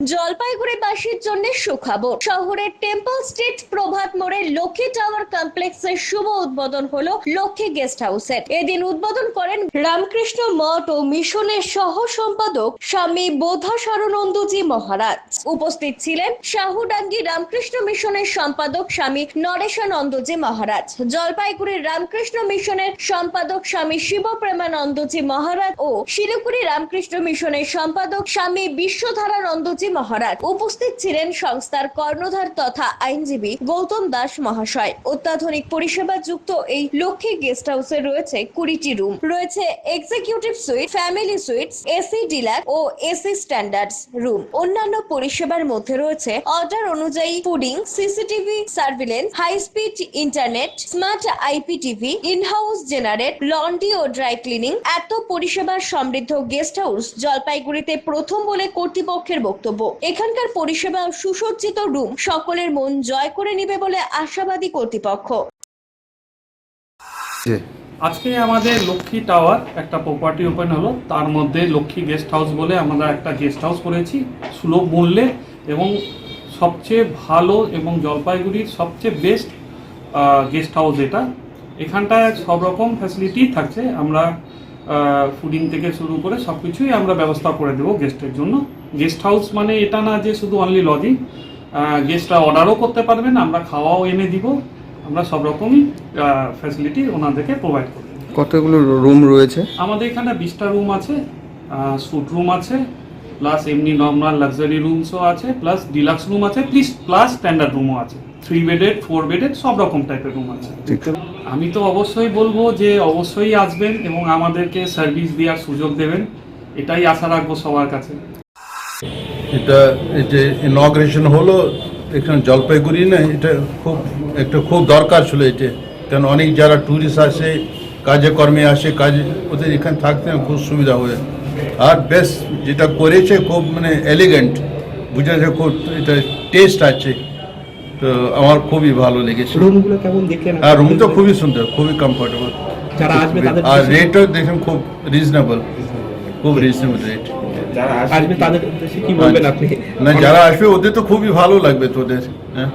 জলপাইগুড়িবাসীর জন্য সুখবর। শহরের টেম্পল স্ট্রিট প্রভাত মোড়ে লক্ষ্মী টাওয়ার কমপ্লেক্সের শুভ উদ্বোধন হলো লক্ষ্মী গেস্ট হাউসের এদিন উদ্বোধন করেন রামকৃষ্ণ মঠ ও মিশনের সহ সম্পাদক স্বামী বোধা মহারাজ। উপস্থিত ছিলেন শাহুডাঙ্গি রামকৃষ্ণ মিশনের সম্পাদক স্বামী নরেশানন্দজি মহারাজ। জলপাইগুড়ির রামকৃষ্ণ মিশনের সম্পাদক স্বামী শিবপ্রেমানন্দজি মহারাজ ও শিলিগুড়ি রামকৃষ্ণ মিশনের সম্পাদক স্বামী বিশ্বধারানন্দজি মহারাজ উপস্থিত ছিলেন সংস্থার কর্ণধার তথা আইনজীবী গৌতম দাস মহাশয়। অত্যাধুনিক পরিষেবা যুক্ত এই লক্ষ্মী গেস্ট হাউসে রয়েছে কুড়িটি রুম। রয়েছে executive suite family suites AC dealer ও এসি স্ট্যান্ডার্ডস রুম অন্যান্য পরিষেবার মধ্যে রয়েছে অর্ডার অনুযায়ী fooding CCTV surveillance high speed internet smart IP TV in house generate laundry O dry cleaning এত পরিষেবার সমৃদ্ধ গেস্ট হাউস জলপাইগুড়িতে প্রথম বলে কর্তৃপক্ষের বক্তব্য। এখানকার পরিষেবা সুসজ্জিত রুম সকলের মন জয় করে নেবে বলে আশাবাদী কর্তৃপক্ষ। আজকে আমাদের লক্ষ্মী টাওয়ার একটা প্রপার্টি ওপেন হলো। তার মধ্যে লক্ষ্মী গেস্ট হাউস বলে আমরা একটা গেস্ট হাউস করেছি সুলভ মূল্যে এবং সবচেয়ে ভালো এবং জলপাইগুড়ির সবচেয়ে বেস্ট গেস্ট হাউস এটা। এখানটায় সব রকম ফ্যাসিলিটি থাকছে। আমরা ফুডিং থেকে শুরু করে সব কিছুই আমরা ব্যবস্থা করে দেবো গেস্টের জন্য। গেস্ট হাউস মানে এটা না যে শুধু অনলি লজিং গেস্টরা অর্ডারও করতে পারবেন আমরা খাওয়াও এনে দিব আমরা সব রকমই ফ্যাসিলিটি ওনাদেরকে প্রোভাইড করি কতগুলো রুম রয়েছে? আমাদের এখানে বিশটা রুম আছে স্যুট রুম আছে প্লাস এমনি নর্মাল লাক্সারি রুমসও আছে প্লাস ডিলাক্স রুম আছে প্লিজ প্লাস স্ট্যান্ডার্ড রুমও আছে। থ্রি বেডেড ফোর বেডেড সব রকম টাইপের রুম আছে। ঠিক। আমি তো অবশ্যই বলব যে অবশ্যই আসবেন এবং আমাদেরকে সার্ভিস দেওয়ার সুযোগ দেবেন। এটাই আশা রাখব সবার কাছে। এটা এই যে ইনগ্রেশন হলো এখানে জলপাইগুড়ি না এটা খুব একটা খুব দরকার ছিল এটা। কারণ অনেক যারা ট্যুরিস্ট আসে কাজে কর্মে আসে কাজে ওদের এখানে থাকতে খুব সুবিধা হয় আর বেশ যেটা করেছে খুব মানে এলিগেন্ট বুঝেছে খুব এটা টেস্ট আছে। তো আমার খুবই ভালো লেগেছে। রুমগুলো কেমন দেখলেন? আর রুম তো খুবই সুন্দর খুবই কমফোর্টেবল যারা আসবে তাদের আর রেটও দেখেন খুব রিজনেবল খুব রিজনেবল রেট যারা আসবে তাদের কি বলবেন আপনি? না যারা আসবে ওদের তো খুবই ভালো লাগবে তোদের হ্যাঁ?